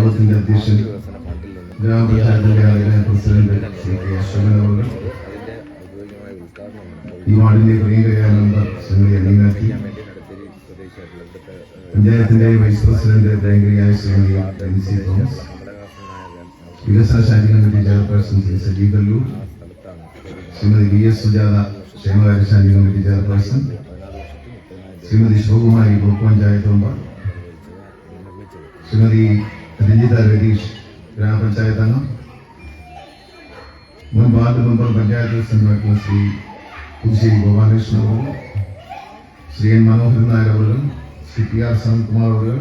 യോഗത്തിന്റെ അധ്യക്ഷൻ ഗ്രാമപഞ്ചായത്തിന്റെ ആദ്യ പ്രസിഡന്റ് ശ്രീ കെ അവർ ഈ വാർഡിന്റെ പ്രിയങ്കരായ നമ്പർ ശ്രീമതി അനീനാക്കി പഞ്ചായത്തിന്റെ വൈസ് പ്രസിഡന്റ് പ്രിയങ്കരിയായ ശ്രീമതി എൻസി തോമസ് വികസന ശാഖ committee chairperson Shri Sajeev Kallur Shrimati V S Sujatha ക്ഷേമകാര്യ ശാഖ committee chairperson Shrimati Sivakumari block panchayat Shrimati Ranjitha Ratheesh ഗ്രാമപഞ്ചായത്ത് അംഗം മുൻ ward member panchayat president Shri Puthussery Gopalakrishnan അവർ ശ്രീ എൻ മനോഹരൻ നായർ അവർ ശ്രീ പി ആർ സനത്കുമാർ അവർ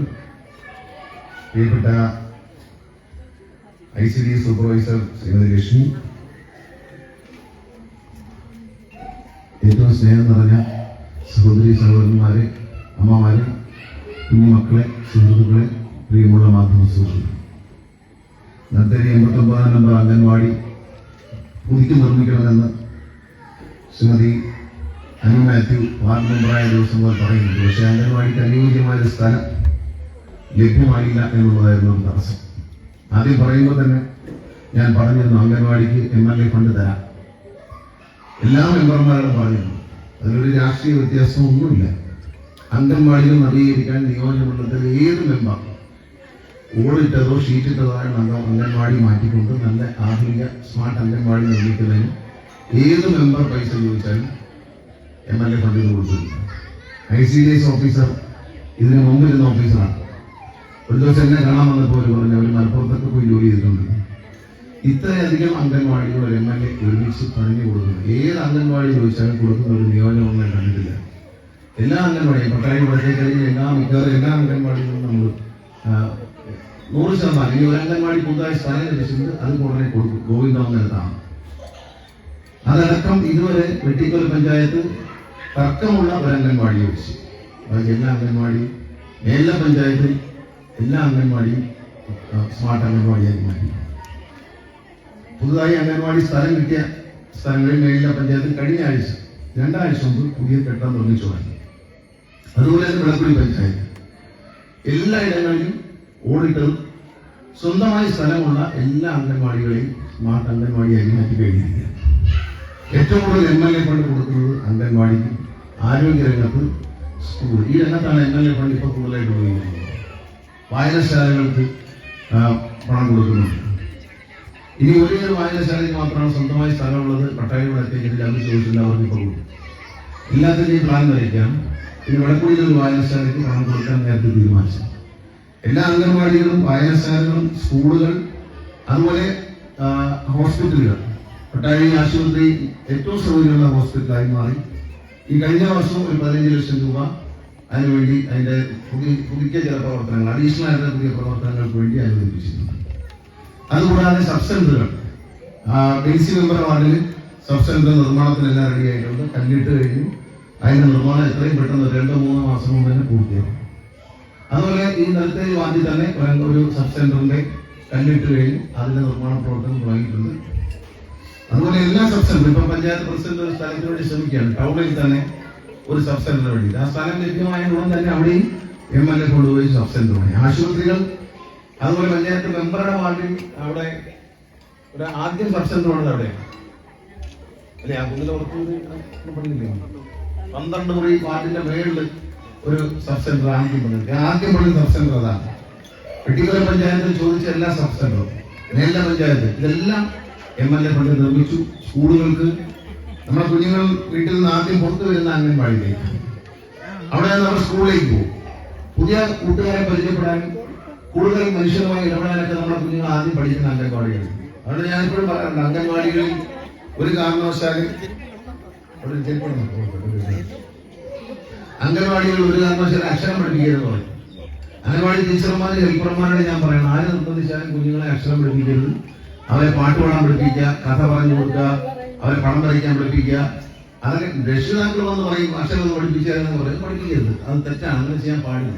പ്രിയപ്പെട്ട I C D supervisor Shrimati Lakshmi ഏറ്റവും സ്നേഹം നിറഞ്ഞ സഹോദരി സഹോദരന്മാരെ അമ്മമാരെ കുഞ്ഞുമക്കളെ സുഹൃത്തുക്കളെ പ്രിയമുള്ള മാധ്യമ സുഹൃത്തുക്കൾ നന്ദരി എൺപത്തൊമ്പതാം നമ്പർ അംഗൻവാടി പുതുക്കി നിർമ്മിക്കണമെന്ന് ശ്രീമതി അനു മാത്യു വാർഡ് മെമ്പറായ ദിവസം മുതൽ പറയുന്നുണ്ട്. പക്ഷേ അംഗൻവാടിക്ക് അനുയോജ്യമായ ഒരു സ്ഥലം ലഭ്യമായില്ല എന്നുള്ളതായിരുന്നു ഒരു തടസ്സം. ആദ്യം പറയുമ്പോൾ തന്നെ ഞാൻ പറഞ്ഞിരുന്നു അംഗൻവാടിക്ക് എം എൽ എ ഫണ്ട് തരാം. എല്ലാ മെമ്പർമാരോടും പറഞ്ഞിരുന്നു. അതിലൊരു രാഷ്ട്രീയ വ്യത്യാസമൊന്നുമില്ല. അംഗൻവാടികൾ നവീകരിക്കാൻ നിയോജകമണ്ഡലത്തിൽ ഏത് മെമ്പർ ഓടിട്ടതോ ഷീറ്റിട്ടതോ ആയ അംഗം അംഗൻവാടി മാറ്റിക്കൊണ്ട് നല്ല ആധുനിക സ്മാർട്ട് അംഗൻവാടി നിർമ്മിക്കുന്നതിന് ഏത് മെമ്പർ പൈസ ചോദിച്ചാലും എം എൽ എ ഫണ്ടിൽ കൊടുത്തിട്ടുണ്ട് I C D S officer ഇതിന് മുമ്പിരുന്ന ഓഫീസറാണ് ഒരു ദിവസം എന്നെ കാണാൻ വന്നപ്പോൾ അവർ പറഞ്ഞു അവർ മലപ്പുറത്തൊക്കെ പോയി ജോലി ചെയ്തിട്ടുണ്ട്. ഇത്രയധികം അംഗൻവാടികൾ ഒരു എം എൽ എ ഒരുമിച്ച് പണിഞ്ഞു കൊടുക്കുന്നു. ഏത് അംഗൻവാടി ചോദിച്ചാലും കൊടുക്കുന്ന ഒരു നിയോജനം ഞാൻ കണ്ടിട്ടില്ല. എല്ലാ അംഗൻവാടിയും പട്ടായ പഠിച്ചു കഴിഞ്ഞ എല്ലാ മിക്കവാറും എല്ലാ അംഗൻവാടികളും നമ്മൾ നൂറ് ശതമാനം. ഈ ഒരു അംഗൻവാടി പുതുതായി സ്ഥലം ലഭിച്ചിട്ടുണ്ട് അത് ഉടനെ കൊടുക്കും. ഗോവിന്ദമെന്നെടുത്താണ് അതടക്കം ഇതുവരെ വെട്ടിക്കൽ പഞ്ചായത്ത് തർക്കമുള്ള ഒരു അംഗൻവാടി വെച്ച്. എല്ലാ അംഗൻവാടിയും എല്ലാ പഞ്ചായത്തിൽ എല്ലാ അംഗൻവാടിയും സ്മാർട്ട് അംഗൻവാടിയായി മാറ്റി. പുതുതായി അംഗൻവാടി സ്ഥലം കിട്ടിയ സ്ഥലങ്ങളിൽ മേലില പഞ്ചായത്തിൽ കഴിഞ്ഞ ആഴ്ച രണ്ടാഴ്ച മുമ്പ് പുതിയ കെട്ടാൻ നിർമ്മിച്ചു തുടങ്ങി അതുപോലെ തന്നെ വിളക്കുടി പഞ്ചായത്ത്. എല്ലാ ഇടങ്ങളിലും ഓഡിറ്ററും സ്വന്തമായി സ്ഥലമുള്ള എല്ലാ അംഗൻവാടികളെയും സ്മാർട്ട് അംഗൻവാടിയാക്കി മാറ്റി കഴിഞ്ഞിരിക്കുകയാണ്. ഏറ്റവും കൂടുതൽ എം എൽ എ ഫണ്ട് കൊടുക്കുന്നത് അംഗൻവാടിക്കും ആരോഗ്യരംഗത്ത് സ്കൂൾ ഈ രംഗത്താണ് എം എൽ എ ഫണ്ട് ഇപ്പോൾ കൂടുതലായിട്ട് ഉപയോഗിക്കുന്നത്. വായനശാലകൾക്ക് പണം കൊടുക്കുന്നുണ്ട്. ഇനി ഒരേ ഒരു വായനശാലയ്ക്ക് മാത്രമാണ് സ്വന്തമായി സ്ഥലമുള്ളത്? പട്ടാഴിയുടെ എത്തിയെങ്കിൽ അവർ ചോദിച്ചില്ല അവർക്ക് ഇപ്പോൾ കൊടുക്കും. എല്ലാത്തിന്റെയും പ്ലാൻ വരയ്ക്കാം ഇനി വിളക്കുടിയിൽ ഒരു വായനശാലയ്ക്ക് പണം കൊടുക്കാൻ നേരത്തെ തീരുമാനിച്ചു. എല്ലാ അംഗൻവാടികളും വായനശാലകളും സ്കൂളുകൾ അതുപോലെ ഹോസ്പിറ്റലുകൾ. പട്ടാഴി ആശുപത്രി ഏറ്റവും സൗകര്യമുള്ള ഹോസ്പിറ്റലായി മാറി. ഈ കഴിഞ്ഞ വർഷം ഒരു പതിനഞ്ച് ലക്ഷം രൂപ അതിനുവേണ്ടി അതിന്റെ പുതിയ പുതുക്കിയ ചില പ്രവർത്തനങ്ങൾ അഡീഷണൽ ആയിട്ടുള്ള പുതിയ പ്രവർത്തനങ്ങൾക്ക് വേണ്ടി അനുവദിപ്പിച്ചിട്ടുണ്ട് അതുകൂടാതെ സബ് സെന്ററുകൾ ഡെൽസി മെമ്പർ വാർഡിൽ സബ് സെന്റർ നിർമ്മാണത്തിനെല്ലാം റെഡി ആയിട്ടുണ്ട്. കല്ലിട്ട് കഴിഞ്ഞു. അതിന്റെ നിർമ്മാണം എത്രയും പെട്ടെന്ന് രണ്ടോ മൂന്നോ മാസം കൊണ്ട് തന്നെ പൂർത്തിയാക്കും അതുപോലെ ഈ നിലത്തെ ആദ്യം തന്നെ ഒരു- സബ് സെന്ററിന്റെ കല്ലിട്ട് കഴിഞ്ഞു അതിന്റെ നിർമ്മാണ പ്രവർത്തനം തുടങ്ങിയിട്ടുണ്ട്. അതുപോലെ എല്ലാ സബ് സെന്ററും ഇപ്പൊ പഞ്ചായത്ത് പ്രസിഡന്റ് ഒരു സ്ഥലത്തിന് വേണ്ടി ശ്രമിക്കുകയാണ്. ടൗണിൽ തന്നെ ഒരു സബ് സെന്റർ വേണ്ടി. ആ സ്ഥലം ലഭ്യമായ ഉടൻ തന്നെ അവിടെയും എം എൽ എ കൊണ്ടുപോയി സബ് സെന്റർ വേണ്ടി ആശുപത്രികൾ അതുപോലെ പഞ്ചായത്ത് മെമ്പറുടെ വാർഡിൽ അവിടെ ഒരു ആദ്യം സബ് സെന്റർ വേണ്ടത് അവിടെയാണ്. അല്ലെ? ആ കുഞ്ഞിലെ പന്ത്രണ്ട് മുറി വാർഡിന്റെ മേളിൽ ഒരു സബ് സെന്റർ ആദ്യം ആദ്യം പള്ളി സബ് സെന്റർ അതാണ്. വെട്ടിക്കുല പഞ്ചായത്ത് ചോദിച്ച എല്ലാ സബ് സെന്ററും നെല്ല പഞ്ചായത്ത് ഇതെല്ലാം എം എൽ എ ഫണ്ട് നിർമ്മിച്ചു സ്കൂളുകൾക്ക്. നമ്മുടെ കുഞ്ഞുങ്ങൾ വീട്ടിൽ നിന്ന് ആദ്യം പുറത്തു വരുന്ന അംഗൻവാടിയിലേക്ക്. അവിടെ നമ്മൾ സ്കൂളിലേക്ക് പോകും. പുതിയ കൂട്ടുകാരെ പരിചയപ്പെടാനും കൂടുതൽ മനുഷ്യരുമായി ഇടപെടാനൊക്കെ നമ്മുടെ കുഞ്ഞുങ്ങൾ ആദ്യം പഠിക്കുന്ന അംഗൻവാടികൾ. അതുകൊണ്ട് ഞാൻ ഇപ്പോഴും പറയാറുണ്ട് അംഗൻവാടികളിൽ ഒരു കാരണവശാലും അവിടെ ചെരുപ്പ് ഉണ്ട്. അംഗൻവാടികളിൽ ഒരു കാരണവശാലും അക്ഷരം പഠിപ്പിക്കരുത് പറഞ്ഞു. അംഗൻവാടി ടീച്ചർമാരും ഹെൽപ്പർമാരോട് ഞാൻ പറയണം ആരും നിർബന്ധിച്ചാലും കുഞ്ഞുങ്ങളെ അക്ഷരം പഠിപ്പിക്കരുത്. അവരെ പാട്ട് പാടാൻ പഠിപ്പിക്കുക കഥ പറഞ്ഞു കൊടുക്കുക അവരെ പണം വരയ്ക്കാൻ പഠിപ്പിക്കുക. അതൊക്കെ രക്ഷിതാക്കൾ വന്ന് പറയും അക്ഷരം ഒന്ന് പഠിപ്പിച്ചാലെന്ന് പറയും. പഠിപ്പിക്കരുത്. അത് തെറ്റാണ്. അങ്ങനെ ചെയ്യാൻ പാടില്ല.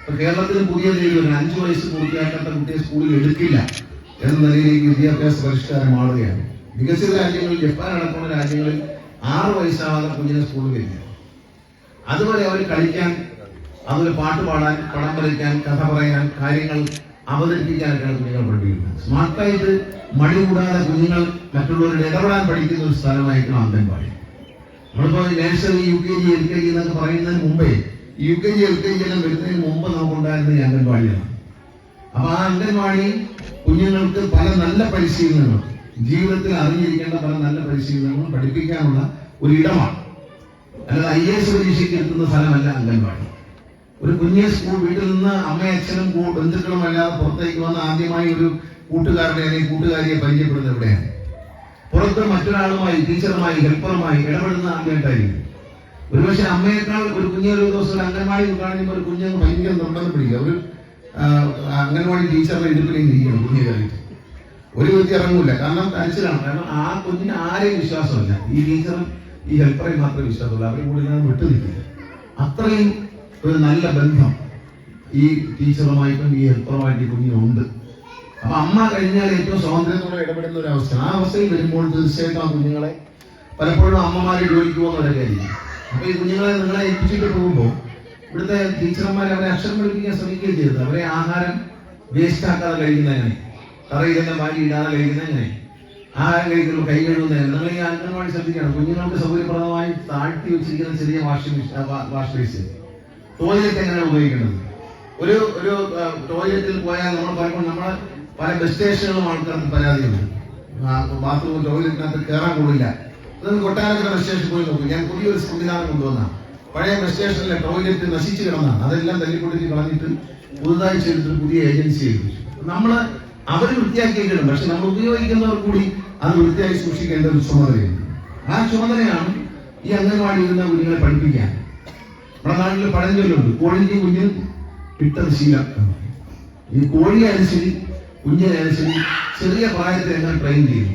ഇപ്പൊ കേരളത്തിൽ പുതിയ ഒരു അഞ്ചു വയസ്സ് പൂർത്തിയാക്കാത്ത കുട്ടിയെ സ്കൂളിൽ എടുക്കില്ല എന്ന നിലയിലേക്ക് വിദ്യാഭ്യാസ പരിഷ്കാരം മാറുകയാണ് വികസിത രാജ്യങ്ങളിൽ ജപ്പാൻ അടക്കമുള്ള രാജ്യങ്ങളിൽ ആറ് വയസ്സാവാതെ കുഞ്ഞിനെ സ്കൂളിൽ വരില്ല അതുവരെ അവർ കളിക്കാൻ അതുപോലെ പാട്ട് പാടാൻ പണം വരയ്ക്കാൻ കഥ പറയാൻ കാര്യങ്ങൾ അവതരിപ്പിക്കാനൊക്കെയാണ് കുഞ്ഞുങ്ങൾ പഠിപ്പിക്കുന്നത്. സ്മാർട്ടായിട്ട് മടി കൂടാതെ കുഞ്ഞുങ്ങൾ മറ്റുള്ളവരുടെ ഇടപെടാൻ പഠിക്കുന്ന ഒരു സ്ഥലമായിരിക്കണം അംഗൻവാടി. നമ്മളിപ്പോ nursery U K G L K G എന്നൊക്കെ പറയുന്നതിന് മുമ്പേ U K G L K G എല്ലാം വരുന്നതിന് മുമ്പ് നമുക്കുണ്ടായിരുന്നത് ഈ അംഗൻവാടിയാണ്. അപ്പൊ ആ അംഗൻവാടി കുഞ്ഞുങ്ങൾക്ക് പല നല്ല പരിശീലനങ്ങളും ജീവിതത്തിൽ അറിഞ്ഞിരിക്കേണ്ട പല നല്ല പരിശീലനങ്ങളും പഠിപ്പിക്കാനുള്ള ഒരു ഇടമാണ്. അല്ലാതെ ഐ എസ് പരീക്ഷയ്ക്ക് എത്തുന്ന സ്ഥലമല്ല അംഗൻവാടി. ഒരു കുഞ്ഞെ സ്കൂൾ വീട്ടിൽ നിന്ന് അമ്മയും അച്ഛനും ബന്ധുക്കളും അല്ലാതെ പുറത്തേക്ക് വന്ന് ആദ്യമായി ഒരു കൂട്ടുകാരനെ അല്ലെങ്കിൽ കൂട്ടുകാരിയെ പരിചയപ്പെടുന്നത് എവിടെയാണ്? പുറത്ത് മറ്റൊരാളുമായി ടീച്ചറുമായി ഹെൽപ്പറുമായി ഇടപെടുന്ന ആദ്യമായിട്ടായിരിക്കും ഒരുപക്ഷെ അമ്മയേക്കാൾ ഒരു കുഞ്ഞെ ഒരു ദിവസം അംഗൻവാടി കാണുമ്പോൾ ഒരു കുഞ്ഞ് ഭയങ്കര നിർബന്ധം പിടിക്കുക. ഒരു അംഗൻവാടി ടീച്ചറിനെ ഇടുപ്പിലേക്ക് ഇരിക്കണം കുഞ്ഞു കയറിയിട്ട്. ഒരു വ്യക്തി ഇറങ്ങൂല. കാരണം തനിച്ചിലാണ് കാരണം ആ കുഞ്ഞിന് ആരെയും വിശ്വാസമില്ല. ഈ ടീച്ചറും ഈ ഹെൽപ്പറെ മാത്രമേ വിശ്വാസമുള്ളൂ. അവരെ കൂടി ഞാൻ വിട്ടു നിൽക്കില്ല. അത്രയും ഒരു നല്ല ബന്ധം ഈ ടീച്ചറുമായിട്ടും ഈ ഹെൽപ്പറുമായിട്ട് ഈ കുഞ്ഞിനുണ്ട് അപ്പൊ അമ്മ കഴിഞ്ഞാൽ ഏറ്റവും സ്വാതന്ത്ര്യത്തോടെ ഇടപെടുന്ന ഒരു അവസ്ഥ ആ അവസ്ഥയിൽ വരുമ്പോൾ തീർച്ചയായിട്ടും ആ കുഞ്ഞുങ്ങളെ പലപ്പോഴും അമ്മമാര് ജോലിക്ക് പോകുന്നവരൊക്കെ ആയിരിക്കും അപ്പൊ ഈ കുഞ്ഞുങ്ങളെ നിങ്ങളെ ഏൽപ്പിച്ചിട്ട് പോകുമ്പോൾ ഇവിടുത്തെ ടീച്ചർമാർ അവരെ അക്ഷരം പഠിപ്പിക്കാൻ ശ്രമിക്കുകയും ചെയ്തത്. അവരെ ആഹാരം വേസ്റ്റ് ആക്കാതെ കഴിക്കുന്നതിനെ തറയിൽ തന്നെ വാരി ഇടാതെ കഴിക്കുന്ന കഴിക്കുമ്പോൾ കൈ കഴുകുന്ന എങ്ങനെ നിങ്ങൾ ഈ അംഗൻവാടി ശ്രദ്ധിക്കണം. കുഞ്ഞുങ്ങൾക്ക് സൗകര്യപ്രദമായി താഴ്ത്തി വെച്ചിരിക്കുന്ന ചെറിയ വാഷിംഗ് വാഷ് ബേസ് ടോയ്ലറ്റ് എങ്ങനെയാണ് ഉപയോഗിക്കുന്നത് ഒരു ഒരു ടോയ്ലറ്റിൽ പോയാൽ നമ്മൾ പലപ്പോഴും നമ്മൾ പല ബസ് സ്റ്റേഷനുകളും ആൾക്കാർക്ക് പരാതിയുണ്ട്. ബാത്റൂം ടോയ്ലറ്റിനകത്ത് കയറാൻ കൊള്ളില്ല നിങ്ങൾ കൊട്ടാരക്കര ബസ് സ്റ്റേഷനിൽ പോയി നോക്കും. ഞാൻ പുതിയൊരു സംവിധാനം കൊണ്ടുവന്നാണ് പഴയ ബസ് സ്റ്റേഷനിലെ ടോയ്ലറ്റ് നശിച്ചു കിടന്നാണ് അതെല്ലാം തല്ലിക്കൊടുത്തി കളഞ്ഞിട്ട് പുതുതായി ചെയ്തിട്ട് പുതിയ ഏജൻസി ഏൽപ്പിച്ചു. നമ്മൾ അവർ വൃത്തിയാക്കിയിട്ടുണ്ട് പക്ഷെ നമ്മൾ ഉപയോഗിക്കുന്നവർ കൂടി അത് വൃത്തിയായി സൂക്ഷിക്കേണ്ട ഒരു ചുമതലയുണ്ട്. ആ ചുമതലയാണ് ഈ അംഗൻവാടി ഇരുന്ന കുഞ്ഞുങ്ങളെ പഠിപ്പിക്കാൻ. നമ്മുടെ നാട്ടിൽ പഴഞ്ചൊല്ലുണ്ട് കോഴിക്ക് കുഞ്ഞിന് കിട്ടത് ശീലം. ഈ കോഴിയായാലും ശരി കുഞ്ഞിനെ ശരി ചെറിയ പ്രായത്തിൽ എങ്ങനെ ട്രെയിൻ ചെയ്യുന്നു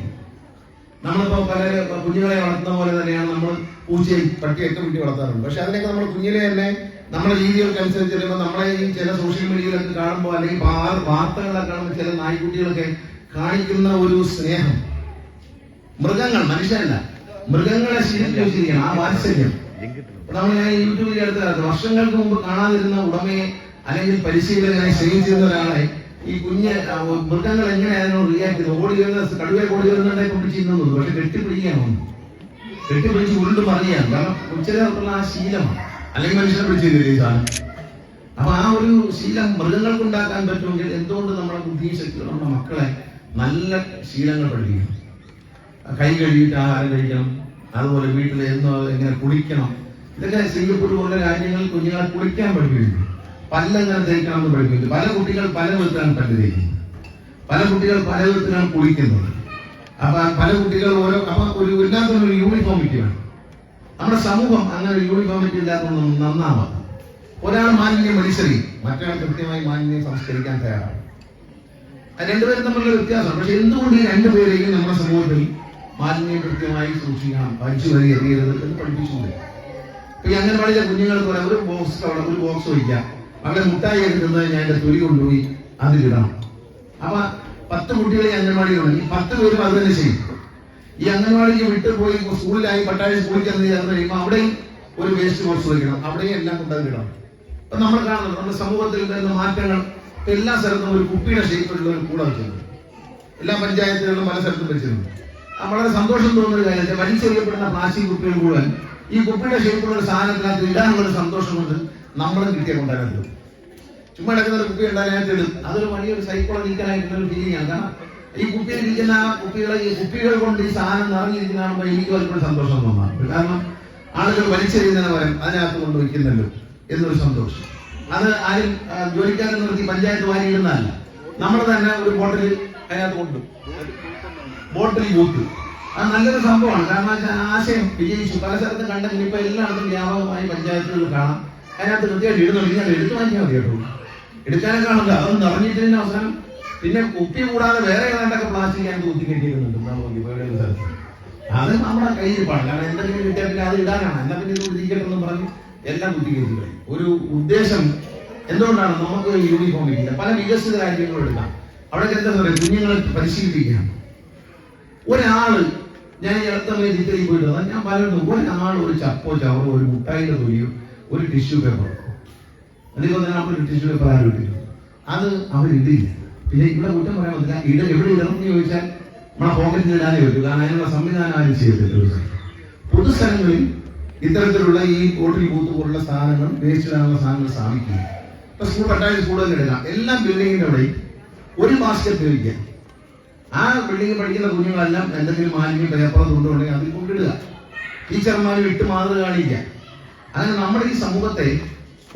നമ്മളിപ്പോ പല കുഞ്ഞുങ്ങളെ വളർത്തുന്ന പോലെ തന്നെയാണ് നമ്മൾ പൂച്ചയെ പട്ടിയൊക്കെ വീട്ടിൽ വളർത്താറുണ്ട്. പക്ഷെ അതിനൊക്കെ നമ്മൾ കുഞ്ഞിലെ തന്നെ നമ്മുടെ രീതികൾക്ക് അനുസരിച്ച് വരുമ്പോൾ നമ്മളെ ഈ ചില സോഷ്യൽ മീഡിയയിലൊക്കെ കാണുമ്പോൾ അല്ലെങ്കിൽ വാർത്തകളൊക്കെ കാണുമ്പോൾ ചില നായ്ക്കുട്ടികളൊക്കെ കാണിക്കുന്ന ഒരു സ്നേഹം. മൃഗങ്ങൾ മനുഷ്യരല്ല മൃഗങ്ങളെ ശീലിച്ചു വെച്ചിരിക്കണം ആ വാത്സല്യം. നമ്മൾ ഞാൻ യൂട്യൂബിൽ അടുത്ത വർഷങ്ങൾക്ക് മുമ്പ് കാണാതിരുന്ന ഉടമയെ അല്ലെങ്കിൽ പരിശീലകനെ സ്നേഹിച്ചിരുന്ന ഒരാളെ ഈ കുഞ്ഞ് മൃഗങ്ങൾ എങ്ങനെ അതിനോട് റിയാക്ട് ചെയ്തു ഓടി വരുന്ന കടുവയെ ഓടി വരുന്നുണ്ടെ കൊണ്ട് ചെയ്യുന്നു പക്ഷെ കെട്ടിപ്പിടിക്കാൻ വന്നു കെട്ടിപ്പിടിച്ച് ഉരുണ്ട് പറയുകയാണ് കാരണം ചിലർക്കുള്ള ആ ശീലമാണ്. അല്ലെങ്കിൽ മനുഷ്യനെ പിടിച്ചില്ലേ ഈ സാധനം. അപ്പൊ ആ ഒരു ശീലം മൃഗങ്ങൾക്ക് ഉണ്ടാക്കാൻ പറ്റുമെങ്കിൽ എന്തുകൊണ്ട് നമ്മുടെ ബുദ്ധിയും ശക്തിയും നമ്മുടെ മക്കളെ നല്ല ശീലങ്ങൾ പഠിപ്പിക്കണം? കൈ കഴുകിയിട്ട് ആഹാരം കഴിക്കണം. അതുപോലെ വീട്ടിൽ എന്ന് എങ്ങനെ കുളിക്കണം. ഇതൊക്കെ സിംഗപ്പൂർ പോലുള്ള കുഞ്ഞുങ്ങളെ കുളിക്കാൻ പഠിപ്പിക്കുന്നു. പല്ലെങ്ങനെ തേക്കണം എന്ന് പഠിപ്പിക്കുന്നു. പല കുട്ടികൾ പല വിധത്തിലാണ് പല്ല് തേക്കുന്നത്. പല കുട്ടികൾ പല വിധത്തിലാണ് കുളിക്കുന്നത്. അപ്പൊ പല കുട്ടികൾ ഓരോ അപ്പൊ ഒരു എല്ലാത്തിനും യൂണിഫോമിറ്റി വേണം നമ്മുടെ സമൂഹം അങ്ങനെ യൂണിഫോമിറ്റി ഇല്ലാത്തതൊന്നും നന്നാവാം. ഒരാൾ മാലിന്യം വലിച്ചെറിയും. മറ്റൊരാൾ കൃത്യമായി മാലിന്യം സംസ്കരിക്കാൻ തയ്യാറാണ്. രണ്ടുപേരും തമ്മിലുള്ള വ്യത്യാസം. പക്ഷെ എന്തുകൊണ്ട് രണ്ടുപേരെയും നമ്മുടെ സമൂഹത്തിൽ മാലിന്യം കൃത്യമായി സൂക്ഷിക്കണം. വലിച്ചു വരി എറിയരുത് എന്ന് പഠിപ്പിച്ചിട്ടുണ്ട്. ഇപ്പൊ ഈ അംഗൻവാടിയിലെ കുഞ്ഞുങ്ങൾക്ക് പറയാം ഒരു ബോക്സ് അവിടെ ഒരു ബോക്സ് വയ്ക്കാം അവിടെ മുട്ടായി എടുക്കുന്നത് ഞാൻ എന്റെ തൊലി കൊണ്ടുപോയി അതിലിടണം അപ്പൊ പത്ത് കുട്ടികളെ അംഗൻവാടിയിലുണ്ട്. ഈ പത്ത് പേരും അത് തന്നെ ചെയ്യും. ഈ അംഗൻവാടിക്ക് വിട്ട് പോയി സ്കൂളിലായി പട്ടാഴി സ്കൂളിൽ ചെന്ന് ചേർന്ന് കഴിയുമ്പോൾ അവിടെയും ഒരു വേസ്റ്റ് ബോക്സ് വയ്ക്കണം അവിടെയും എല്ലാം കൊണ്ടതിലിടണം അപ്പൊ നമ്മൾ കാണുന്നത് നമ്മുടെ സമൂഹത്തിൽ വരുന്ന മാറ്റങ്ങൾ എല്ലാ സ്ഥലത്തും ഒരു കുപ്പിയുടെ ഷേപ്പിലുള്ള ഒരു കൂടെ വെച്ചിട്ടുണ്ട്. എല്ലാ പഞ്ചായത്തുകളിലും പല സ്ഥലത്തും വെച്ചിട്ടുണ്ട്. വളരെ സന്തോഷം തോന്നുന്ന കാര്യം വലിച്ചെറിയപ്പെടുന്ന പ്ലാസ്റ്റിക് കുപ്പികൾ മുഴുവൻ ഈ കുപ്പിയുടെ ഷേപ്പുള്ള ഒരു സാധനത്തിനകത്ത് ഇടാനുള്ള ഒരു സന്തോഷം കൊണ്ട് നമ്മളും കിട്ടിയ കൊണ്ടുവരുന്നത് ചുമ്മാ എടുക്കുന്ന ഒരു കുപ്പി ഉണ്ടാകാനായിട്ട് ഇടും. അതൊരു വലിയൊരു സൈക്കോളജിക്കലായിട്ടുള്ള ഒരു ഫീലിംഗ് ആണ് കാരണം ഈ കുപ്പിയിൽ ഇരിക്കുന്ന കുപ്പികളെ ഈ കുപ്പികൾ കൊണ്ട് ഈ സാധനം നിറഞ്ഞിരിക്കുന്ന കാണുമ്പോൾ എനിക്ക് വലിയൊരു സന്തോഷം തോന്നാറുണ്ട്. കാരണം ആളുകൾ വലിച്ചെറിയുന്നതിന് പകരം അതിനകത്ത് കൊണ്ട് വയ്ക്കുന്നല്ലോ എന്നൊരു സന്തോഷം. അത് ആരും ജോലിക്കാരെ നിർത്തി പഞ്ചായത്ത് വാരി ഇടുന്നതല്ല. നമ്മൾ തന്നെ ഒരു ബോട്ടിൽ അതിനകത്ത് കൊണ്ടു. ബോട്ടിൽ ബൂത്ത് അത് നല്ലൊരു സംഭവമാണ്. കാരണം വെച്ചാൽ ആശയം വിജയിച്ചു. പല സ്ഥലത്തും കണ്ടെങ്കിൽ ഇപ്പൊ എല്ലായിടത്തും വ്യാപകമായി പഞ്ചായത്തുകൾ കാണാം. അതിനകത്ത് കൃത്യമായിട്ട് ഇടുന്നുണ്ട് ഞാൻ എടുത്തു വാങ്ങിയാൽ മതി കേട്ടോ. എടുക്കാനൊക്കെ അതൊന്നും നിറഞ്ഞിട്ടതിന് അവസാനം പിന്നെ കുപ്പി കൂടാതെ വേറെ ഏതാണ്ടൊക്കെ പ്ലാസ്റ്റിക് ഞാൻ കുത്തി കെട്ടിയിരുന്നുണ്ട് ഇവരുടെ സ്ഥലത്ത്. അത് നമ്മുടെ കയ്യിൽ പാടില്ല കാരണം എന്തെങ്കിലും കിട്ടിയാൽ പിന്നെ അത് ഇടാനാണ്. എന്നാ പിന്നെ ഇത് ഇരിക്കട്ടെന്ന് പറഞ്ഞ് എല്ലാം കുത്തി കയറ്റി ഒരു ഉദ്ദേശം എന്തുകൊണ്ടാണ് നമുക്ക് യൂണിഫോം ഇല്ല പല വികസിത രാജ്യങ്ങളും എടുക്കാം. അവിടെ എന്താ പറയുക? കുഞ്ഞുങ്ങളെ പരിശീലിപ്പിക്കാം ഒരാൾ ഞാൻ ഈ അടുത്ത ഇറ്റലി പോയിട്ട് ഞാൻ പറയുന്നു ഒരാൾ ഒരു ചപ്പോ ചവറോ ഒരു മുട്ടായിന്റെ തൊലിയോ ഒരു ടിഷ്യൂ പേപ്പറോ തന്നെ ഒരു ടിഷ്യൂ പേപ്പർ ആരും ഇട്ടില്ല അത് അവരിടില്ല പിന്നെ ഇവിടെ കുറ്റം പറയാൻ പറ്റില്ല. ഇട എവിടെ എന്ന് ചോദിച്ചാൽ നമ്മളെ പോക്കറ്റിൽ ഇടാനേ പറ്റൂ. കാരണം അതിനുള്ള സംവിധാനം ആരും സ്ഥലത്ത്. പൊതുസ്ഥലങ്ങളിൽ ഇത്തരത്തിലുള്ള ഈ വോട്ടിൽ ബൂത്ത് പോലുള്ള സാധനങ്ങൾ വേസ്റ്റ് ഇടാനുള്ള സാധനങ്ങൾ സ്ഥാപിക്കുന്നു. ഇപ്പൊ സ്കൂൾ പട്ടായ സ്കൂളുകളിൽ എടുക്കാം എല്ലാ ബിൽഡിങ്ങിന്റെ അവിടെയും ഒരു ബാസ്കറ്റ് വയ്ക്കുക ആ ബിൽഡിംഗ് പഠിക്കുന്ന കുഞ്ഞുങ്ങളെല്ലാം എന്തെങ്കിലും മാലിന്യം പേപ്പർ കൊണ്ടുപോകണമെങ്കിൽ അതിൽ കൊണ്ടിടുക. ടീച്ചർമാർ വിട്ട് മാതൃക കാണിക്കുക. അങ്ങനെ നമ്മുടെ ഈ സമൂഹത്തെ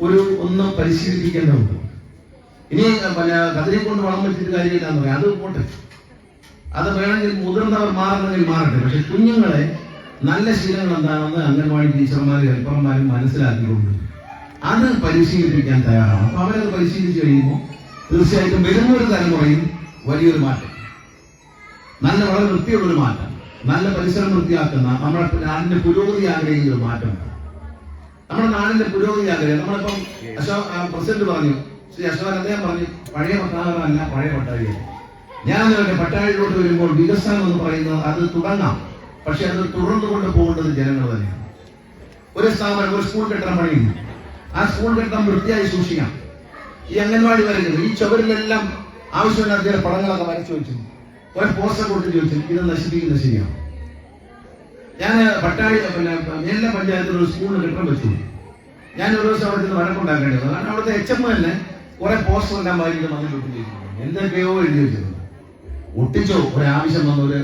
ഒരു ഒന്ന് പരിശീലിപ്പിക്കേണ്ടതുണ്ട്. ഇനി പിന്നെ കതിരെ കൊണ്ട് വളം വെച്ചിട്ട് കാര്യമില്ല എന്ന് പറയാം. അത് പോട്ടെ. അത് വേണമെങ്കിൽ മുതിർന്നവർ മാറണമെങ്കിൽ മാറട്ടെ. പക്ഷെ കുഞ്ഞുങ്ങളെ നല്ല ശീലങ്ങൾ എന്താണെന്ന് അംഗൻവാടി ടീച്ചർമാരും ഹെൽപ്പർമാരും മനസ്സിലാക്കിക്കൊണ്ട് അത് പരിശീലിപ്പിക്കാൻ തയ്യാറാണ്. അപ്പൊ അവരത് പരിശീലിച്ചു കഴിയുമ്പോൾ തീർച്ചയായിട്ടും വരുന്ന ഒരു തലമുറയിൽ വലിയൊരു മാറ്റം. നല്ല വളരെ വൃത്തിയുള്ള ഒരു മാറ്റം. നല്ല പരിസരം വൃത്തിയാക്കുന്ന നമ്മുടെ നാടിന്റെ പുരോഗതി ആഗ്രഹിക്കുന്ന ഒരു മാറ്റം. നമ്മുടെ നാടിന്റെ പുരോഗതി ആഗ്രഹം. നമ്മളിപ്പം അശോക് ആ, പ്രസിഡന്റ് പറഞ്ഞു ശ്രീ അശോകൻ അദ്ദേഹം പറഞ്ഞു പഴയ പട്ടാളമല്ല പഴയ പട്ടാഴിയാണ് ഞാൻ നിങ്ങളുടെ പട്ടാഴിയിലോട്ട് വരുമ്പോൾ വികസനം എന്ന് പറയുന്നത് അത് തുടങ്ങാം. പക്ഷെ അത് തുടർന്നു കൊണ്ട് പോകേണ്ടത് ജനങ്ങൾ തന്നെയാണ്. ഒരു സ്ഥാപനം ഒരു സ്കൂൾ കെട്ടിടം പണിയുന്നു. ആ സ്കൂൾ കെട്ടിടം വൃത്തിയായി സൂക്ഷിക്കാം. ഈ അംഗൻവാടി വരയ്ക്കുന്നു ഈ ചുവരിലെല്ലാം ആവശ്യമില്ലാത്ത ചില പടങ്ങളൊക്കെ വരച്ചു വെച്ചു ഒരു പോസ്റ്റർ കൊടുത്ത് ചോദിച്ചു ഇത് നശിപ്പിക്കുന്നത് ശരിയാണ് ഞാൻ പട്ടാഴി പിന്നെ മേലിലെ പഞ്ചായത്തിൽ ഒരു സ്കൂളിൽ കെട്ടിടം വെച്ചു ഞാൻ ഒരു ദിവസം അവിടെ നിന്ന് വഴക്കുണ്ടാക്കേണ്ടത് കാരണം അവിടുത്തെ എച്ച് എം തന്നെ കുറെ പോസ്റ്റർ എല്ലാം വായിക്കുന്നത് വന്നിട്ട് ഒട്ടിച്ചിട്ടുണ്ട് എന്തൊക്കെയോ എഴുതി വെച്ചിട്ടുണ്ട്. ഒട്ടിച്ചോ? ഒരാവശ്യം വന്ന ഒരു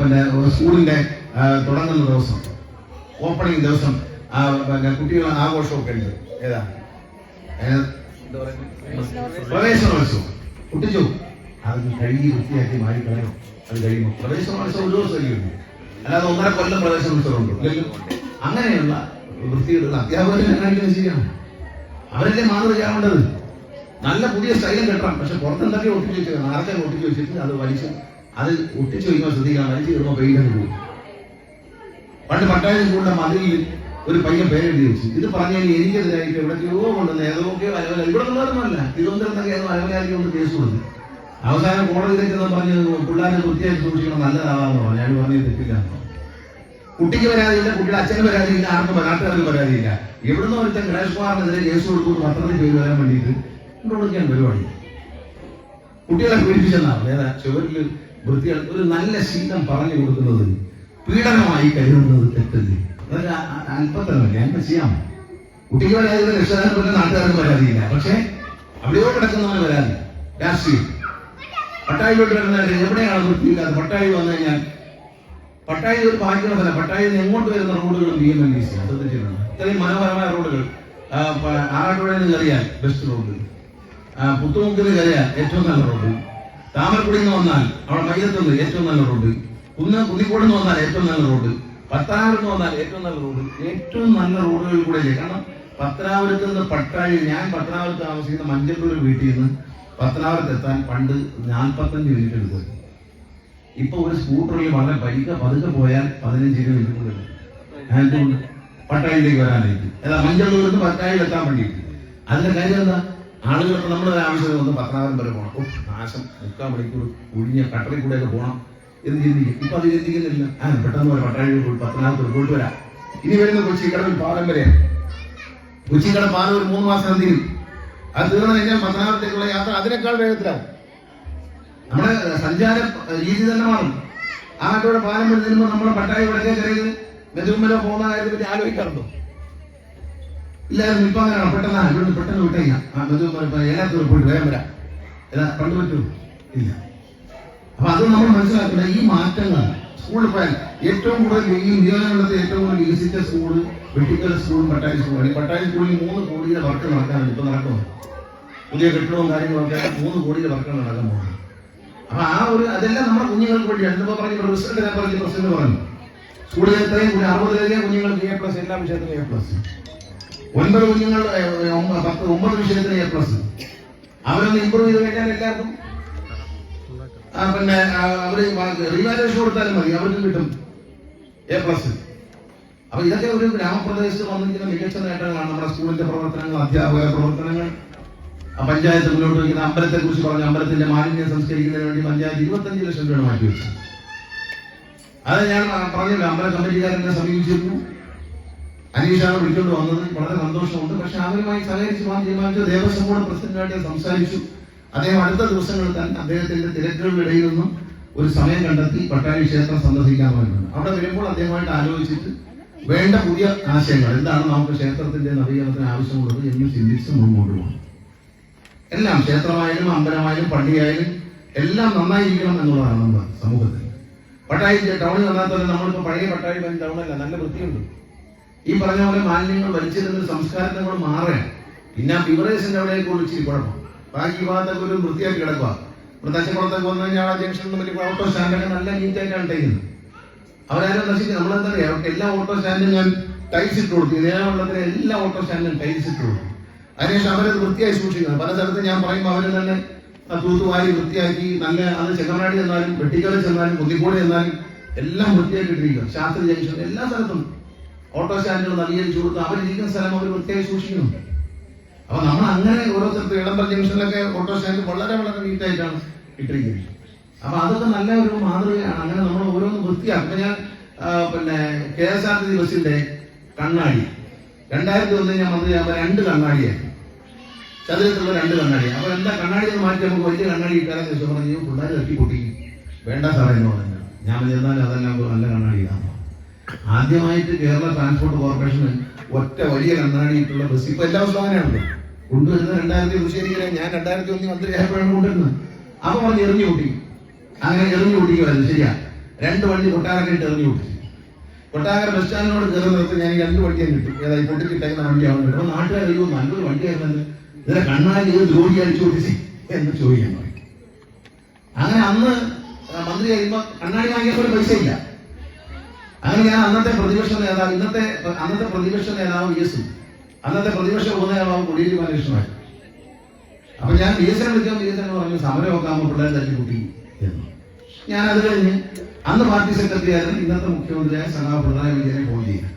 പിന്നെ സ്കൂളിന്റെ തുടങ്ങുന്ന ദിവസം ഓപ്പണിംഗ് ദിവസം പിന്നെ കുട്ടികളെ ആഘോഷമൊക്കെ ഉണ്ട്. ഏതാ? പ്രവേശനോത്സവം. ഒട്ടിച്ചു? അത് കഴുകി വൃത്തിയാക്കി മാറി കളയണം. അത് കഴിയുമ്പോൾ പ്രവേശനോത്സവം ഒരു ദിവസം കഴിയുന്നു അല്ലാതെ ഒന്നര കൊല്ലം പ്രവേശനോത്സവം ഉണ്ട്. അങ്ങനെയുള്ള വൃത്തിയുള്ള അധ്യാപകരെ ചെയ്യണം അവരല്ലേ മാതൃകയാവേണ്ടത്? നല്ല പുതിയ സ്റ്റൈലും കെട്ടണം. പക്ഷെ പുറത്തെന്തൊക്കെ ഒട്ടിച്ച് വെച്ചു നേരത്തെ ഒട്ടിച്ച് വെച്ചിട്ട് അത് വലിച്ച് അത് ഒട്ടിച്ച് വയ്ക്കുമ്പോൾ ശ്രദ്ധിക്കണം. വലിച്ച് കയറുമ്പോൾ പെയിന്റ് പോകും. പണ്ട് പട്ടായ സ്കൂളിന്റെ മതിലിൽ ഒരു പയ്യൻ പേരെഴുതി വെച്ചു. ഇത് പറഞ്ഞാൽ എനിക്കെതിരായിട്ട് എവിടേക്കോ കൊണ്ടുവന്ന് ഏതൊക്കെയോ അലവല ഇവിടെ നിന്നൊന്നുമല്ല തിരുവനന്തപുരത്തൊക്കെ ഏതോ അലവലായിരിക്കും കൊണ്ട് കേസ് കൊടുത്തു. അവസാനം കോടതിയിലേക്ക് എന്ന് പറഞ്ഞത് പിള്ളേരെ വൃത്തിയായിട്ട് സൂക്ഷിക്കണം നല്ലതാവാന്ന് പറഞ്ഞു. ഞാൻ പറഞ്ഞത് തെറ്റില്ല എന്ന് പറഞ്ഞു. കുട്ടിക്ക് പരാതിയില്ല കുട്ടിയുടെ അച്ഛന് പരാതിയില്ല ആർക്കും നാട്ടുകാർക്ക് പരാതിയില്ല. എവിടുന്ന് ഒരുത്തൻ ഗണേഷ് കുമാറിനെതിരെ കേസ് കൊടുത്തു പത്രത്തിൽ പേര് വരാൻ വേണ്ടിയിട്ട് കൊണ്ടുകൊടുക്കാൻ പരിപാടി. കുട്ടികളെ പീഡിപ്പിച്ചെന്നാണ് ഏതാ? ചുവരിൽ വൃത്തികൾ ഒരു നല്ല ശീലം പറഞ്ഞു കൊടുക്കുന്നത് പീഡനമായി കരുതുന്നത് തെറ്റല്ലേ? അതൊരു അല്പത്തരമല്ലേ? അങ്ങനെ ചെയ്യാം. കുട്ടിക്ക് പരാതി രക്ഷാകാരൻ പറ്റുന്ന നാട്ടുകാർക്ക് പരാതിയില്ല. പക്ഷേ അവിടെയോ കിടക്കുന്നവന് പരാതി രാഷ്ട്രീയം. പട്ടായിലോട്ട് വരുന്നവര് എവിടെയാണ് വൃത്തിയില്ലാതെ പട്ടായി വന്നു കഴിഞ്ഞാൽ പട്ടായി ഒരു ഭാഗ്യമല്ല പട്ടായി എങ്ങോട്ട് വരുന്ന റോഡുകളും B M L D C ശ്രദ്ധിച്ചിട്ടുണ്ട് ഇത്രയും മനോഹരമായ റോഡുകൾ ആറാട്ടുപുഴയിൽ നിന്ന് കയറിയാൽ ബെസ്റ്റ് റോഡ് പുത്തുമുക്കിൽ കയറിയാൽ ഏറ്റവും നല്ല റോഡ് താമരക്കുടിയിൽ നിന്ന് വന്നാൽ അവിടെ മൈലത്തുനിന്ന് ഏറ്റവും നല്ല റോഡ് കുന്ന് കുന്നിക്കോട് നിന്ന് വന്നാൽ ഏറ്റവും നല്ല റോഡ് പത്തനാപുരത്ത് നിന്ന് വന്നാൽ ഏറ്റവും നല്ല റോഡ് ഏറ്റവും നല്ല റോഡുകളിൽ കൂടെ കാരണം പത്തനാപുരത്ത് നിന്ന് പട്ടാഴി ഞാൻ പത്തനാപുരത്ത് താമസിക്കുന്ന മഞ്ചപ്പൂർ വീട്ടിൽ നിന്ന് പത്തനാപുരത്ത് എത്താൻ പണ്ട് നാൽപ്പത്തഞ്ച് മിനിറ്റ് എടുക്കും ഇപ്പൊ ഒരു സ്കൂട്ടറിൽ വളരെ പൈക പതുക്കെ പോയാൽ പതിനഞ്ച് മിനിറ്റ് കൊണ്ട്. എന്തുകൊണ്ട് പട്ടായിലേക്ക് വരാനായിട്ട്. അതാ മഞ്ചള്ളൂരിൽ നിന്ന് പട്ടായിൽ എത്താൻ വേണ്ടിയിട്ട്. അതിന്റെ കാര്യം എന്താ? ആളുകൾക്ക് നമ്മുടെ ആവശ്യം വന്ന് പത്തനാപുരം വരെ പോകണം ഓ നാശം. മുക്കാൽ മണിക്കൂർ ഒഴിഞ്ഞ കട്ടറിൽ കൂടെയൊക്കെ പോകണം എന്ന് ചിന്തിക്കും. ഇപ്പൊ അത് ചിന്തിക്കുന്നില്ല. ആ പെട്ടെന്ന് ഒരു പട്ടാഴി പോയി പത്തനാപുരത്ത് പോയിട്ട് വരാം ഇനി വരുന്ന കൊച്ചിക്കടവിൽ പാലം വരെയാണ് കൊച്ചിക്കട പാലം ഒരു മൂന്ന് മാസം തീരും അത് തീർന്നു കഴിഞ്ഞാൽ പത്തനാപുരത്തേക്കുള്ള യാത്ര അതിനേക്കാൾ വേഗത്തിലാവും. നമ്മുടെ സഞ്ചാര രീതി തന്നെ മാറും. ആ നാട്ടോടെ പാലം വരുന്നതിന് നമ്മുടെ പട്ടായി വടക്കേ കരയിൽ മെതുമ്മലോ പോകുന്ന കാര്യത്തെ പറ്റി ആലോചിക്കാറുണ്ടോ? ഇല്ലായിരുന്നു ഇപ്പൊ അങ്ങനെയാണ്? പെട്ടെന്ന് ഇവിടുന്ന് പെട്ടെന്ന് വിട്ടേക്കാം. ആ മെതുമ്മല എല്ലാത്തിലും പോയിട്ട് വേഗം വരാം. ഏതാ പണ്ട് പറ്റൂ? ഇല്ല. അപ്പൊ അത് നമ്മൾ മനസ്സിലാക്കേണ്ട ഈ മാറ്റങ്ങൾ സ്കൂളിൽ പോയാൽ ഏറ്റവും കൂടുതൽ ഈ നിയോജനമണ്ഡലത്തിൽ ഏറ്റവും കൂടുതൽ വികസിച്ച സ്കൂൾ വെട്ടിക്കൽ സ്കൂളും പട്ടായ സ്കൂളും ഈ പട്ടായ സ്കൂളിൽ മൂന്ന് കോടിയുടെ വർക്ക് നടക്കാനുണ്ട് ഇപ്പൊ നടക്കുന്നു. പുതിയ കെട്ടിടവും കാര്യങ്ങളൊക്കെ മൂന്ന് കോടിയുടെ വർക്ക് നടക്കാൻ പോകുന്നത്. അപ്പൊ ആ ഒരു അതെല്ലാം നമ്മുടെ കുഞ്ഞുങ്ങൾക്ക് വേണ്ടിയാണ് ഇന്നിപ്പോ പറഞ്ഞു പ്രസിഡന്റ് ഞാൻ പറഞ്ഞു പ്രസിഡന്റ് പറഞ്ഞു സ്കൂളിൽ എത്രയും കൂടി അറുപതിലധികം കുഞ്ഞുങ്ങൾക്ക് എ പ്ലസ് എല്ലാ വിഷയത്തിലും എ പ്ലസ് ഒൻപത് കുഞ്ഞുങ്ങൾ പത്ത് ഒമ്പത് വിഷയത്തിന് എ പ്ലസ് അവരൊന്ന് ഇമ്പ്രൂവ് ചെയ്ത് കഴിഞ്ഞാൽ എല്ലാവർക്കും പിന്നെ അവർ റീവാലുവേഷൻ കൊടുത്താലും മതി. അവർക്കും കിട്ടും. എ പ്ലസ് അപ്പൊ ഇതൊക്കെ ഒരു ഗ്രാമപ്രദേശത്ത് വന്നിരിക്കുന്ന മികച്ച നേട്ടങ്ങളാണ് നമ്മുടെ സ്കൂളിന്റെ പ്രവർത്തനങ്ങൾ അധ്യാപക പ്രവർത്തനങ്ങൾ. പഞ്ചായത്ത് മുന്നോട്ട് വയ്ക്കുന്ന അമ്പലത്തെ കുറിച്ച് പറഞ്ഞു അമ്പലത്തിന്റെ മാലിന്യം സംസ്കരിക്കുന്നതിന് വേണ്ടി പഞ്ചായത്ത് ഇരുപത്തഞ്ച് ലക്ഷം രൂപ മാറ്റി വെച്ചു. അത് ഞാൻ പറഞ്ഞില്ല. അമ്പല കമ്മിറ്റിക്കാരനെ സമീപിച്ചിരുന്നു. അനീഷാണ് വിളിച്ചുകൊണ്ട് വന്നത്. വളരെ സന്തോഷമുണ്ട്. പക്ഷെ അവരുമായി സഹകരിച്ച് തീരുമാനിച്ചു ദേവസ്വം ബോർഡ് പ്രസിഡന്റായിട്ട് സംസാരിച്ചു. അദ്ദേഹം അടുത്ത ദിവസങ്ങളിൽ തന്നെ അദ്ദേഹത്തിന്റെ തിരക്കുകളുടെ ഇടയിൽ നിന്നും ഒരു സമയം കണ്ടെത്തി പട്ടാഴി ക്ഷേത്രം സന്ദർശിക്കാൻ വേണ്ടിയിട്ടുണ്ട് അവിടെ വരുമ്പോൾ അദ്ദേഹമായിട്ട് ആലോചിച്ചിട്ട് വേണ്ട പുതിയ ആശയങ്ങൾ എന്താണ് നമുക്ക് ക്ഷേത്രത്തിന്റെ നവീകരണത്തിന് ആവശ്യമുള്ളത് എന്ന് ചിന്തിച്ച് മുൻപോട്ട് പോകണം. എല്ലാം ക്ഷേത്രമായാലും അമ്പലമായാലും പള്ളിയായാലും എല്ലാം നന്നായിരിക്കണം എന്നുള്ളതാണ് നമ്മുടെ സമൂഹത്തിൽ. പട്ടാഴി ടൗണിൽ വന്നാൽ തന്നെ നമ്മളിപ്പോ പഴയ പട്ടാഴി ടൗണല്ല നല്ല വൃത്തിയുണ്ട്. ഈ പറഞ്ഞ പോലെ മാലിന്യങ്ങൾ വലിച്ചിരുന്ന സംസ്കാരത്തെ കൂടെ മാറുകയാണ്. പിന്നെ ബിവറേജിന്റെ അവിടേക്ക് ഇച്ചിരി കുഴപ്പം? ബാക്കി ഭാഗത്തൊക്കെ ഒരു വൃത്തിയാക്കി കിടക്കുക. തച്ചക്കുളത്തൊക്കെ വന്നു കഴിഞ്ഞാൽ ആ ജംഗ്ഷനിൽ വലിയ ഓട്ടോ സ്റ്റാൻഡൊക്കെ നല്ല നീറ്റായിട്ടാണ് ഇട്ടേക്കുന്നത്. അവരാരും നശിക്കും നമ്മളെന്താ പറയുക അവർക്ക് എല്ലാ ഓട്ടോ സ്റ്റാൻഡിലും ഞാൻ ടൈൽസ് ഇട്ട് കൊടുത്തു. നേരമുള്ളതിന് എല്ലാ ഓട്ടോ സ്റ്റാൻഡിലും ടൈൽസ് ഇട്ട് കൊടുത്തു. അതിനുശേഷം അവരത് വൃത്തിയായി സൂക്ഷിക്കുന്നത് പല സ്ഥലത്ത് ഞാൻ പറയുമ്പോൾ അവർ തന്നെ തൂത്തുവാരി വൃത്തിയാക്കി നല്ല അത് ചെങ്ങനാടി ചെന്നാലും വെട്ടിക്കാട് ചെന്നാലും കുന്നിക്കോട് ചെന്നാലും എല്ലാം വൃത്തിയാക്കി ഇട്ടിരിക്കുക ശാസ്ത്രി ജംഗ്ഷൻ എല്ലാ സ്ഥലത്തും ഓട്ടോ സ്റ്റാൻഡുകൾ നവീകരിച്ചു കൊടുത്ത് അവരിരിക്കുന്ന സ്ഥലം അവർ വൃത്തിയായി സൂക്ഷിക്കുന്നുണ്ട്. അപ്പൊ നമ്മൾ അങ്ങനെ ഓരോ സ്ഥലത്ത് ഇളമ്പർ ജംഗ്ഷനിലൊക്കെ ഓട്ടോ സ്റ്റാൻഡ് വളരെ വളരെ നീറ്റായിട്ടാണ് ഇട്ടിരിക്കുന്നത്. അപ്പൊ അതൊക്കെ നല്ല ഒരു മാതൃകയാണ്. അങ്ങനെ നമ്മൾ ഓരോന്ന് വൃത്തിയാക്കും. ഞാൻ പിന്നെ K S R T C ബസ്സിന്റെ കണ്ണാടി. രണ്ടായിരത്തി ഒന്ന് ഞാൻ മന്ത്രിയാകുമ്പോൾ രണ്ട് കണ്ണാടിയായിരുന്നു. ചതുരത്തിലുള്ള രണ്ട് കണ്ണാടി. അപ്പൊ എന്താ കണ്ണാടി ഒന്ന് മാറ്റി നമുക്ക് വലിയ കണ്ണാടി ഇട്ടാലും ചോദിച്ചു പറഞ്ഞു പിള്ളേർ തട്ടി പൊട്ടി വേണ്ട സാറേ എന്ന് പറഞ്ഞു. ഞാൻ ചെന്നാലും അതെല്ലാം നല്ല കണ്ണാടി ഇടാം ആദ്യമായിട്ട് കേരള ട്രാൻസ്പോർട്ട് കോർപ്പറേഷന് ഒറ്റ വലിയ കണ്ണാടിയിട്ടുള്ള ബസ് ഇപ്പൊ എല്ലാ ദിവസവും അങ്ങനെയാണല്ലോ. കൊണ്ടുവരുന്നത് രണ്ടായിരത്തി പുതുശ്ശേരിയിലെ ഞാൻ രണ്ടായിരത്തി ഒന്ന് മന്ത്രിയായപ്പോഴാണ് കൊണ്ടുവരുന്നത്. അപ്പൊ പറഞ്ഞ് എറിഞ്ഞു കൂട്ടി. അങ്ങനെ എറിഞ്ഞു കൂട്ടിക്കുമായിരുന്നു ശരിയാ. രണ്ട് വണ്ടി കൊട്ടാരൊക്കെ ഇട്ട് എറിഞ്ഞു കൂട്ടി. കൊട്ടാകര ബസ് സ്റ്റാൻഡിനോട് കയറി നിർത്തി. ഞാൻ രണ്ട് വണ്ടിയാണ് കിട്ടും ഏതായി പൊട്ടിക്കിട്ടേക്കുന്ന കിട്ടും. അപ്പൊ നാട്ടുകാർ അയ്യോ നല്ലൊരു വണ്ടിയായിരുന്നു ഇതിനെ കണ്ണാൽ ഇത് ജോലി അടിച്ചു കൊടുത്തി എന്ന് ചോദിക്കാൻ പറയും അങ്ങനെ അന്ന് മന്ത്രി കഴിയുമ്പോ കണ്ണാടി വാങ്ങിയപ്പോൾ പൈസ ഇല്ല. അങ്ങനെ ഞാൻ അന്നത്തെ പ്രതിപക്ഷ നേതാവ് ഇന്നത്തെ അന്നത്തെ പ്രതിപക്ഷ നേതാവ് എസ് അന്നത്തെ പ്രതിപക്ഷ ഉപനേതാവ് കൊടിയേരി ബാലകൃഷ്ണനായി അപ്പൊ ഞാൻ ബി എസ് വിളിക്കാൻ ബി എസ് പറഞ്ഞു സമരമൊക്കെ ആകുമ്പോൾ പിള്ളേർ തല്ലിക്കുട്ടി എന്ന്. ഞാൻ അത് കഴിഞ്ഞ് അന്ന് പാർട്ടി സെക്രട്ടറി ആയിരുന്നു ഇന്നത്തെ മുഖ്യമന്ത്രിയായ സഹാ പിണറായി വിജയനെ ഫോൺ ചെയ്യാം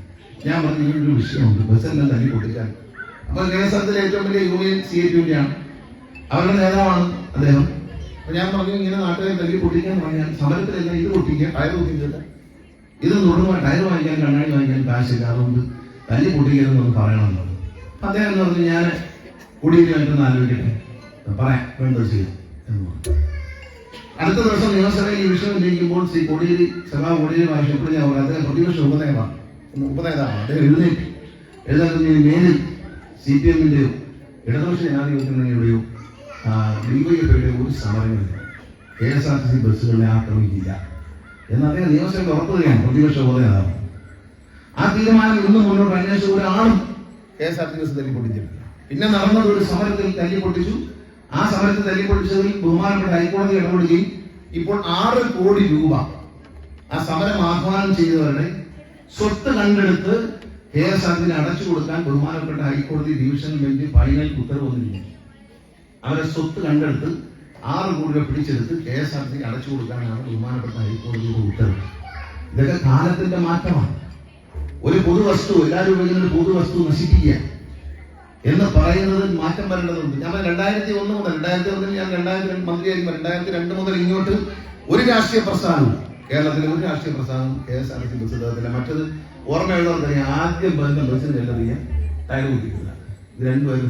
ഞാൻ പറഞ്ഞു ഒരു വിഷയമുണ്ട് ബസ്സെല്ലാം തല്ലി പൊട്ടിക്കാൻ. അപ്പൊ കേരളത്തിലെ ഏറ്റവും വലിയ യൂണിയൻ സി എ ടിയാണ് അവരുടെ നേതാവാണ് അദ്ദേഹം. അപ്പൊ ഞാൻ പറഞ്ഞു ഇങ്ങനെ നാട്ടുകാരെ തല്ലി പൊട്ടിക്കാൻ പറഞ്ഞാൽ സമരത്തിലെല്ലാം ഇത് പൊട്ടിക്കുക ടയർ പൊട്ടിച്ചില്ല ഇത് നുടുങ്ങ ടയർ വാങ്ങിക്കാൻ കണ്ണാടി വാങ്ങിക്കാൻ കാശില്ല അതുകൊണ്ട് തല്ലി പൊട്ടിക്കരുതെന്ന് പറയണമെന്നുള്ളത് അദ്ദേഹം പറഞ്ഞു ഞാൻ കുടിയിൽ കുടിയിലായിട്ടൊന്ന് ആലോചിക്കട്ടെ. പറയാം വേണ്ടത് ചെയ്യാം? അടുത്ത ദിവസം നിയമസഭയിൽ ഈ വിഷയം ഉന്നയിക്കുമ്പോൾ ശ്രീ കോടിയേരി സഭാ കോടിയേരി ഭാഷ അവർ ഞാൻ അദ്ദേഹം പ്രതിപക്ഷ ഉപനേതാവാണ്. ഉപനേതാവാണ്. അദ്ദേഹം എഴുന്നേറ്റ്. എഴുതാൻ മേലിൽ സി പി എമ്മിന്റെയോ ഇടതുപക്ഷ ജനാധിപത്യത്തിനുടെയോ ഡിവൈഎഫ്ഐയുടെ ഒരു സമരങ്ങളില്ല K S R T C ബസ്സുകളെ ആക്രമിക്കില്ല. എന്ന് അദ്ദേഹം നിയമസഭയിൽ ഉറപ്പുകയാണ് പ്രതിപക്ഷ ഉപനേതാവ്. ആ തീരുമാനം ഇന്ന് മുന്നോട്ട് അന്വേഷിച്ച ഒരാളും K S R T bus തല്ലിപ്പൊട്ടിച്ചിട്ടില്ല പിന്നെ നടന്നത് ഒരു സമരത്തിൽ തല്ലിപ്പൊട്ടിച്ചു ആ സമരത്തിൽ തല്ലിപ്പൊട്ടിച്ചതിൽ ബഹുമാനപ്പെട്ട ഹൈക്കോടതി ഇടപെടുകയും ഇപ്പോൾ ആറ് കോടി രൂപ ആ സമരം ആഹ്വാനം ചെയ്തവരുടെ സ്വത്ത് കണ്ടെടുത്ത് കെ എസ് ആർ ടിന് അടച്ചു കൊടുക്കാൻ ബഹുമാനപ്പെട്ട ഹൈക്കോടതി ഡിവിഷൻ ബെഞ്ച് ഫൈനൽ ഉത്തരവ് വന്നിരിക്കുന്നു അവരെ സ്വത്ത് കണ്ടെടുത്ത് ആറ് കോടി രൂപ പിടിച്ചെടുത്ത് കെ എസ് ആർ ടിക്ക് അടച്ചു കൊടുക്കാനാണ് ബഹുമാനപ്പെട്ട ഹൈക്കോടതിയുടെ ഉത്തരവ്. ഇതൊക്കെ കാലത്തിന്റെ മാറ്റമാണ്. ഒരു പുതുവസ്തു എല്ലാവരും ഉപയോഗിക്കുന്ന ഒരു പൊതുവസ്തു നശിപ്പിക്കുക. എന്ന് പറയുന്നത് മാറ്റം വരേണ്ടതുണ്ട്. ഞാൻ രണ്ടായിരത്തി ഒന്ന് മുതൽ രണ്ടായിരത്തി ഒന്നിൽ ഞാൻ രണ്ടായിരത്തി രണ്ട് മന്ത്രിയായിരിക്കും രണ്ടായിരത്തി രണ്ട് മുതൽ ഇങ്ങോട്ട് ഒരു രാഷ്ട്രീയ പ്രസ്ഥാനം കേരളത്തിലെ ഒരു രാഷ്ട്രീയ പ്രസ്ഥാനം K S R T C bus ഇടത്തില്ല മറ്റത് തന്നെ ആദ്യം ബന്ധം ബസ്സിന് ചെല്ലറിയാൻ ടയർ കുത്തിക്കില്ല ഇത് രണ്ടുപേരും